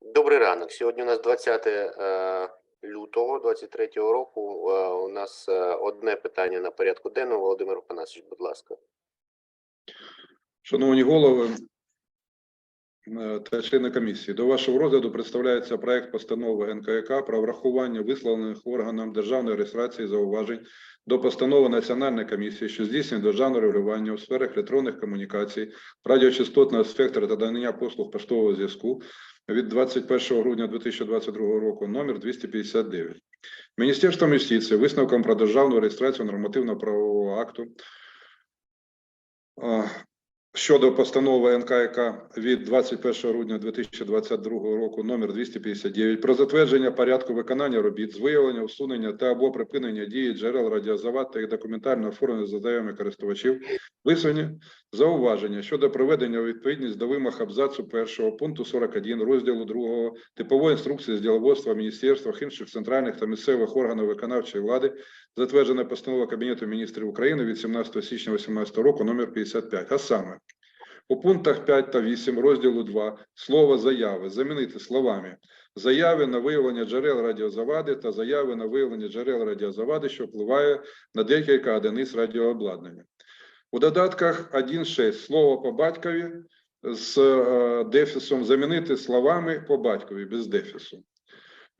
Добрий ранок. Сьогодні у нас 20 е, лютого 23 року. Е, У нас е, одне питання на порядку денному. Володимир Панасович, будь ласка. Шановні голови та члени комісії, до вашого розгляду представляється проект постанови НКК про врахування висловлених органам державної реєстрації зауважень до постанови Національної комісії, що здійснює державне регулювання у сферах електронних комунікацій, радіочастотного спектра та надання послуг поштового зв'язку від 21 грудня 2022 року номер 259. Міністерством юстиції висновком про державну реєстрацію нормативно-правового акту щодо постанови НКК від 21 грудня 2022 року номер 259 про затвердження порядку виконання робіт з виявлення, усунення та або припинення дії джерел радіозавад та їх документально оформлення за заявами користувачів, висунення зауваження щодо приведення у відповідність до вимог абзацу першого пункту 41 розділу 2 типової інструкції з діловодства в міністерствах інших центральних та місцевих органів виконавчої влади. Затверджена постанова Кабінету міністрів України від 17 січня 2018 року номер 55, а саме у пунктах 5 та 8 розділу 2 слово заяви замінити словами заяви на виявлення джерел радіозавади та заяви на виявлення джерел радіозавади, що впливає на декілька одиниць радіообладнання. У додатках 1.6 слово по батькові з е, дефісом замінити словами по батькові без дефісу.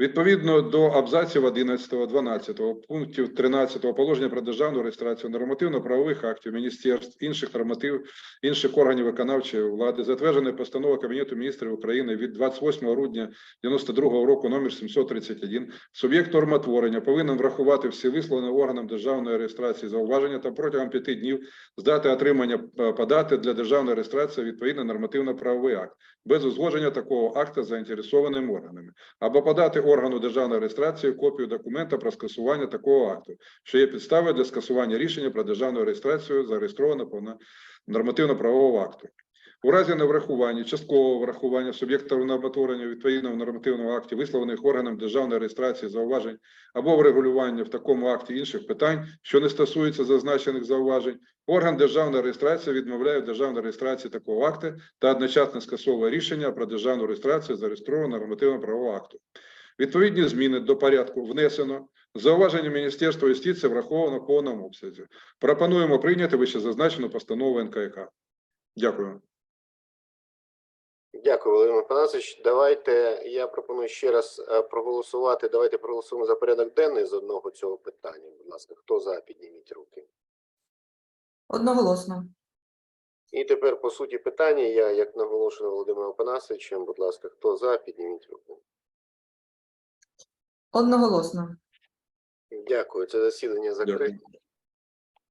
Відповідно до абзаців 11, 12 пунктів 13 положення про державну реєстрацію нормативно-правових актів міністерств, інших норматив, інших органів виконавчої влади, затверджена постанова Кабінету міністрів України від 28 грудня 92 року номер 731, суб'єкт нормотворення повинен врахувати всі висловлені органам державної реєстрації зауваження та протягом п'яти днів з дати отримання е, подати для державної реєстрації відповідний нормативно-правовий акт без узгодження такого акта заінтересованими органами або подати органу державної реєстрації копію документа про скасування такого акту, що є підставою для скасування рішення про державну реєстрацію зареєстрованого нормативно-правового акту. У разі неврахування, часткового врахування суб'єктів нормотворення відповідного нормативного акті, висловлених органом державної реєстрації зауважень або врегулювання в такому акті інших питань, що не стосуються зазначених зауважень, орган державної реєстрації відмовляє в державній реєстрації такого акту та одночасно скасовує рішення про державну реєстрацію зареєстрованого нормативно-правового акту. Відповідні зміни до порядку внесено. Зауваження Міністерства юстиції враховано в повному обсязі. Пропонуємо прийняти вище зазначену постанову НКК. Дякую. Дякую, Володимир Панасович. Давайте я пропоную ще раз е, проголосувати. Давайте проголосуємо за порядок денний з одного цього питання. Будь ласка, хто за, підніміть руки. Одноголосно. І тепер по суті питання. Я, як наголошено Володимиром Панасовичем, будь ласка, хто за, підніміть руку. Одноголосно. Дякую. Це засідання закрите.